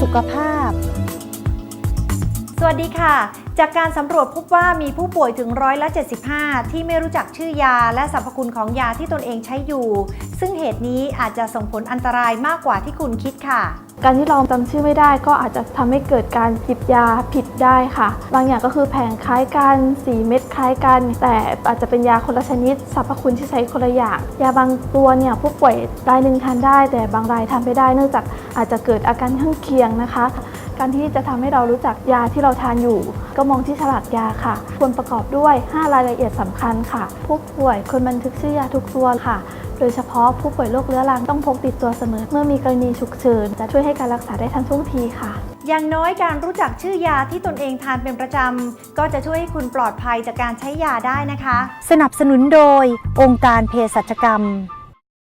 สุขภาพ สวัสดีค่ะ จากการสำรวจพบว่ามีผู้ป่วยถึงร้อยละ 75 ที่ไม่รู้จักชื่อยาและสรรพคุณของยาที่ตนเองใช้อยู่ ซึ่งเหตุนี้อาจจะส่งผลอันตรายมากกว่าที่คุณคิดค่ะ การที่เราจำชื่อไม่ได้ก็อาจจะทำให้เกิดการหยิบยาผิดได้ค่ะ บางอย่างก็คือแผงคล้ายกันสีเม็ดคล้ายกัน แต่อาจจะเป็นยาคนละชนิดสรรพคุณที่ใช้คนละอย่างยาบางตัวเนี่ยผู้ป่วยรายหนึ่งทานได้ แต่บางรายทานไม่ได้เนื่องจากอาจจะเกิดอาการข้างเคียงนะคะ การที่จะทำให้เรารู้จักยาที่เราทานอยู่ ก็มองที่ฉลากยาค่ะ ควรประกอบด้วย 5 รายละเอียดสำคัญค่ะ ผู้ป่วยควรบันทึกชื่อยาทุกตัวค่ะ โดยเฉพาะผู้ป่วยโรคเรื้อรังต้องพกติดตัวเสมอ เมื่อมีกรณีฉุกเฉินจะช่วยให้การรักษาได้ทันท่วงทีค่ะอย่างน้อยการรู้จักชื่อยาที่ตนเองทานเป็นประจำ ก็จะช่วยให้คุณปลอดภัยจากการใช้ยาได้นะคะ สนับสนุนโดยองค์การเภสัชกรรม